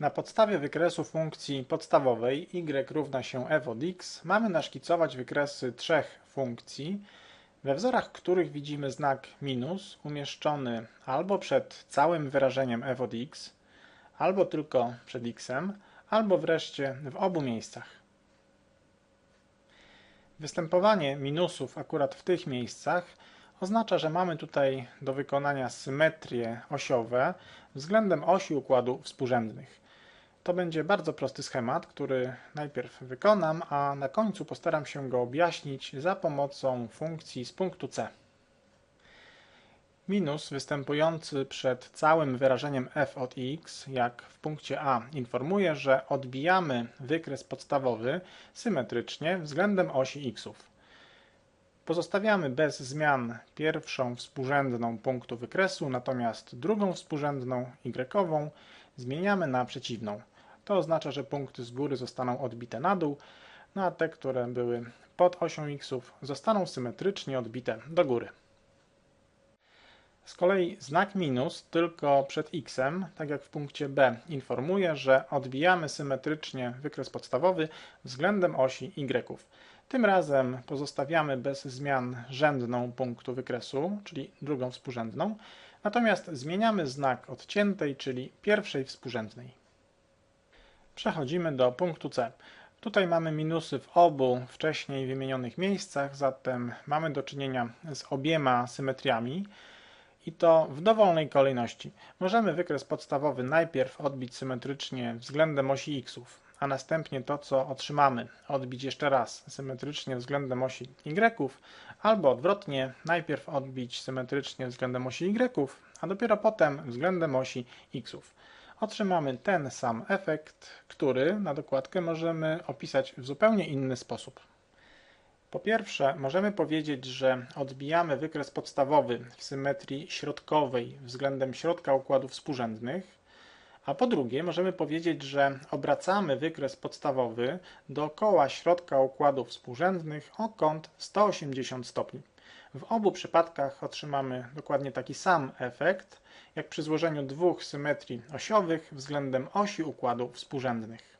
Na podstawie wykresu funkcji podstawowej y równa się f od x mamy naszkicować wykresy trzech funkcji, we wzorach których widzimy znak minus umieszczony albo przed całym wyrażeniem f od x, albo tylko przed x, albo wreszcie w obu miejscach. Występowanie minusów akurat w tych miejscach oznacza, że mamy tutaj do wykonania symetrie osiowe względem osi układu współrzędnych. To będzie bardzo prosty schemat, który najpierw wykonam, a na końcu postaram się go objaśnić za pomocą funkcji z punktu C. Minus występujący przed całym wyrażeniem f od x, jak w punkcie A, informuje, że odbijamy wykres podstawowy symetrycznie względem osi xów. Pozostawiamy bez zmian pierwszą współrzędną punktu wykresu, natomiast drugą współrzędną y zmieniamy na przeciwną. To oznacza, że punkty z góry zostaną odbite na dół, no a te, które były pod osią x zostaną symetrycznie odbite do góry. Z kolei znak minus tylko przed x, tak jak w punkcie B, informuje, że odbijamy symetrycznie wykres podstawowy względem osi y. Tym razem pozostawiamy bez zmian rzędną punktu wykresu, czyli drugą współrzędną, natomiast zmieniamy znak odciętej, czyli pierwszej współrzędnej. Przechodzimy do punktu C. Tutaj mamy minusy w obu wcześniej wymienionych miejscach, zatem mamy do czynienia z obiema symetriami i to w dowolnej kolejności. Możemy wykres podstawowy najpierw odbić symetrycznie względem osi xów, a następnie to, co otrzymamy, odbić jeszcze raz symetrycznie względem osi y, albo odwrotnie, najpierw odbić symetrycznie względem osi y, a dopiero potem względem osi xów otrzymamy ten sam efekt, który na dokładkę możemy opisać w zupełnie inny sposób. Po pierwsze, możemy powiedzieć, że odbijamy wykres podstawowy w symetrii środkowej względem środka układów współrzędnych, a po drugie, możemy powiedzieć, że obracamy wykres podstawowy dookoła środka układów współrzędnych o kąt 180 stopni. W obu przypadkach otrzymamy dokładnie taki sam efekt, jak przy złożeniu dwóch symetrii osiowych względem osi układów współrzędnych.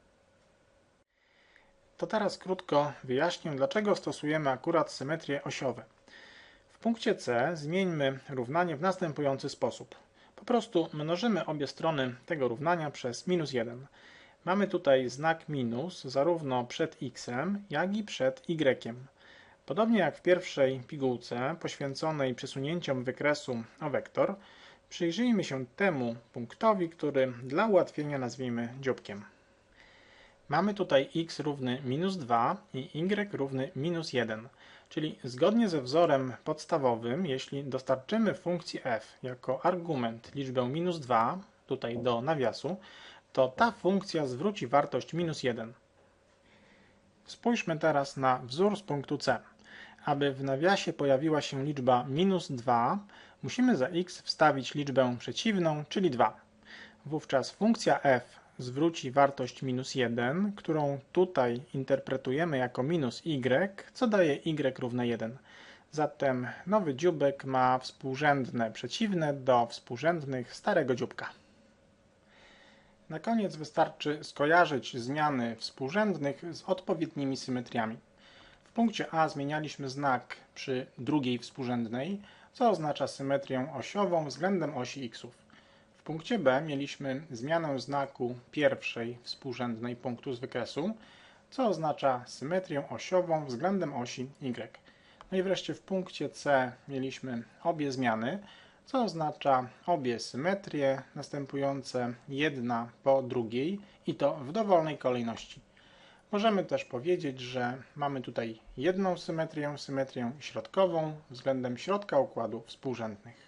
To teraz krótko wyjaśnię, dlaczego stosujemy akurat symetrie osiowe. W punkcie C zmieńmy równanie w następujący sposób. Prostu mnożymy obie strony tego równania przez minus 1. Mamy tutaj znak minus zarówno przed x, jak i przed y. Podobnie jak w pierwszej pigułce poświęconej przesunięciom wykresu o wektor, przyjrzyjmy się temu punktowi, który dla ułatwienia nazwijmy dzióbkiem. Mamy tutaj x równy minus 2 i y równy minus 1, czyli zgodnie ze wzorem podstawowym, jeśli dostarczymy funkcji f jako argument liczbę minus 2, tutaj do nawiasu, to ta funkcja zwróci wartość minus 1. Spójrzmy teraz na wzór z punktu C. Aby w nawiasie pojawiła się liczba minus 2, musimy za x wstawić liczbę przeciwną, czyli 2. Wówczas funkcja f zwróci wartość minus 1, którą tutaj interpretujemy jako minus y, co daje y równe 1. Zatem nowy dzióbek ma współrzędne przeciwne do współrzędnych starego dzióbka. Na koniec wystarczy skojarzyć zmiany współrzędnych z odpowiednimi symetriami. W punkcie A zmienialiśmy znak przy drugiej współrzędnej, co oznacza symetrię osiową względem osi x. Punkcie B mieliśmy zmianę znaku pierwszej współrzędnej punktu z wykresu, co oznacza symetrię osiową względem osi y. No i wreszcie w punkcie C mieliśmy obie zmiany, co oznacza obie symetrie następujące jedna po drugiej i to w dowolnej kolejności. Możemy też powiedzieć, że mamy tutaj jedną symetrię, symetrię środkową względem środka układów współrzędnych.